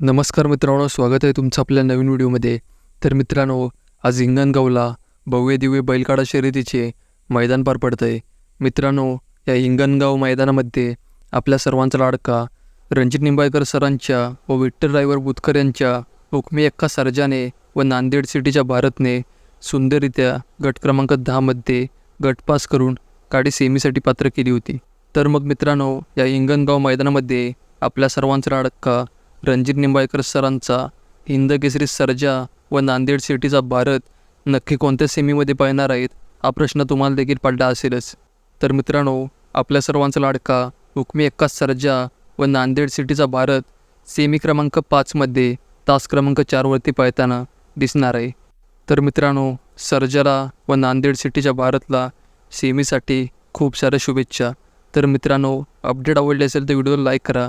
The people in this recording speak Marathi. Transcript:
नमस्कार मित्रांनो स्वागत आहे तुमचं आपल्या नवीन व्हिडिओमध्ये. तर मित्रांनो आज हिंगणगावला भव्य दिव्य बैलगाडा शर्यतीचे मैदान पार पडतं आहे मित्रांनो या हिंगणगाव मैदानामध्ये आपल्या सर्वांचा लाडका रणजित निंबाळकर सरांच्या व विठ्ठल ड्रायव्हर बुतकर यांच्या हुकमी एक्का सर्जाने व नांदेड सिटीच्या भारतने सुंदररित्या गट क्रमांक दहामध्ये गट पास करून गाडी सेमीसाठी पात्र केली होती. तर मग मित्रांनो या हिंगणगाव मैदानामध्ये आपल्या सर्वांचा लाडका रणजित निंबाळकर सरांचा हिंद केसरी सर्जा व नांदेड सिटीचा भारत नक्की कोणत्या सेमीमध्ये पाहणार आहेत हा प्रश्न तुम्हाला देखील पडला असेलच. तर मित्रांनो आपल्या सर्वांचा लाडका हुकमी एक्का सर्जा व नांदेड सिटीचा भारत सेमी क्रमांक पाचमध्ये तास क्रमांक चारवरती पाहताना दिसणार आहे. तर मित्रांनो सर्जाला व नांदेड सिटीच्या भारतला सेमीसाठी खूप साऱ्या शुभेच्छा. तर मित्रांनो अपडेट आवडले असेल तर व्हिडिओला लाईक करा